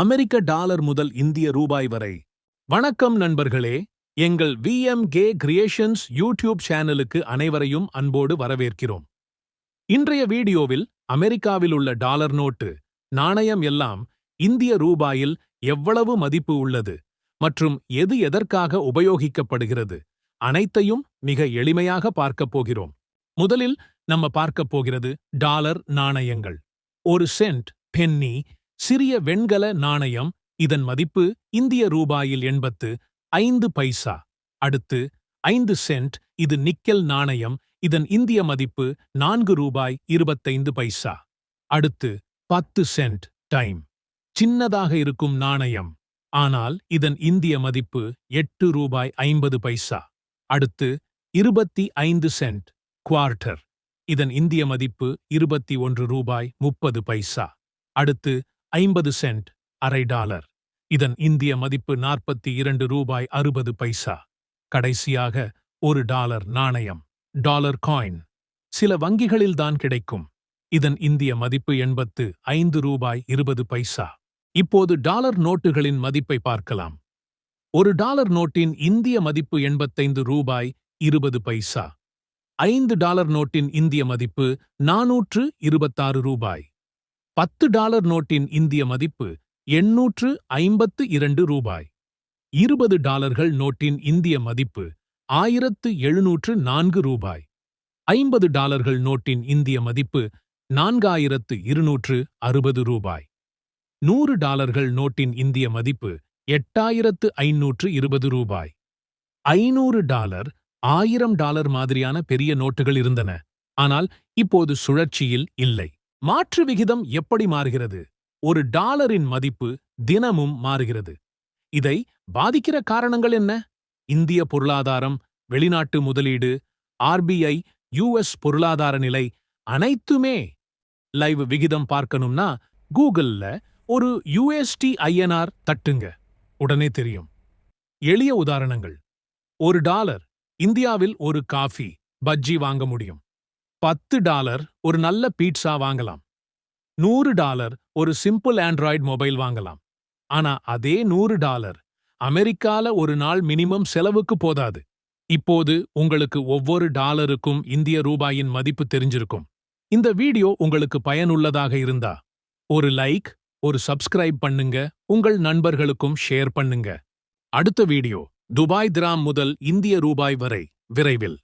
அமெரிக்க dollar முதல் இந்திய ரூபாய் வரை. வணக்கம் நண்பர்களே எங்கள் விஎம் கே கிரியேஷன்ஸ் யூடியூப் சேனலுக்கு அனைவரையும் அன்போடு வரவேற்கிறோம். இன்றைய வீடியோவில் அமெரிக்காவில் உள்ள டாலர் நோட்டு நாணயம் எல்லாம் இந்திய ரூபாயில் எவ்வளவு மதிப்பு உள்ளது மற்றும் எது எதற்காக உபயோகிக்கப்படுகிறது அனைத்தையும் மிக எளிமையாக பார்க்கப் போகிறோம். முதலில் நம்ம பார்க்கப் போகிறது டாலர் நாணயங்கள். ஒரு சென்ட் பென்னி சிறிய வெண்கல நாணயம் இதன் மதிப்பு இந்திய ரூபாயில் எண்பத்து ஐந்து பைசா. அடுத்து ஐந்து சென்ட் இது நிக்கல் நாணயம் இதன் இந்திய மதிப்பு நான்கு ரூபாய் இருபத்தைந்து பைசா. அடுத்து பத்து சென்ட் டைம். சின்னதாக இருக்கும் நாணயம் ஆனால் இதன் இந்திய மதிப்பு எட்டு ரூபாய் ஐம்பது பைசா. அடுத்து இருபத்தி ஐந்து சென்ட் குவார்ட்டர் இதன் இந்திய மதிப்பு இருபத்தி ஒன்று ரூபாய் முப்பது பைசா. அடுத்து ஐம்பது சென்ட் அரை டாலர். இதன் இந்திய மதிப்பு நாற்பத்தி இரண்டு ரூபாய் அறுபது பைசா. கடைசியாக ஒரு டாலர் நாணயம் டாலர் காயின். சில வங்கிகளில்தான் கிடைக்கும். இதன் இந்திய மதிப்பு எண்பத்து ஐந்து ரூபாய் இருபது பைசா. இப்போது டாலர் நோட்டுகளின் மதிப்பை பார்க்கலாம். ஒரு டாலர் நோட்டின் இந்திய மதிப்பு எண்பத்தைந்து ரூபாய் இருபது பைசா. ஐந்து டாலர் நோட்டின் இந்திய மதிப்பு நாநூற்று இருபத்தாறு ரூபாய். பத்து டாலர் நோட்டின் இந்திய மதிப்பு எண்ணூற்று ஐம்பத்து இரண்டு ரூபாய். இருபது டாலர்கள் நோட்டின் இந்திய மதிப்பு ஆயிரத்து எழுநூற்று நான்கு ரூபாய். ஐம்பது டாலர்கள் நோட்டின் இந்திய மதிப்பு நான்காயிரத்து இருநூற்று அறுபது ரூபாய். நூறு டாலர்கள் நோட்டின் இந்திய மதிப்பு எட்டாயிரத்து ஐநூற்று இருபது ரூபாய். ஐநூறு டாலர் ஆயிரம் டாலர் மாதிரியான பெரிய நோட்டுகள் இருந்தன. ஆனால் இப்போது சுழற்சியில் இல்லை. மாற்று விகிதம் எப்படி மாறுகிறது? ஒரு டாலரின் மதிப்பு தினமும் மாறுகிறது. இதை பாதிக்கிற காரணங்கள் என்ன? இந்திய பொருளாதாரம் வெளிநாட்டு முதலீடு ஆர்பிஐ யுஎஸ் பொருளாதார நிலை அனைத்துமே லைவ் விகிதம் பார்க்கணும்னா கூகுள்ல ஒரு யுஎஸ்டி ஐஎன்ஆர் தட்டுங்க. உடனே தெரியும். எளிய உதாரணங்கள். ஒரு டாலர் இந்தியாவில் ஒரு காஃபி பஜ்ஜி வாங்க முடியும். பத்து டாலர் ஒரு நல்ல பீட்சா வாங்கலாம். நூறு டாலர் ஒரு சிம்பிள் ஆண்ட்ராய்டு மொபைல் வாங்கலாம். ஆனா அதே நூறு டாலர் அமெரிக்கால ஒரு நாள் மினிமம் செலவுக்கு போதாது. இப்போது உங்களுக்கு ஒவ்வொரு டாலருக்கும் இந்திய ரூபாயின் மதிப்பு தெரிஞ்சிருக்கும். இந்த வீடியோ உங்களுக்கு பயனுள்ளதாக இருந்தா ஒரு லைக் ஒரு சப்ஸ்கிரைப் பண்ணுங்க உங்கள் நண்பர்களுக்கும் ஷேர் பண்ணுங்க. அடுத்த வீடியோ துபாய் திராம் முதல் இந்திய ரூபாய் வரை விரைவில்.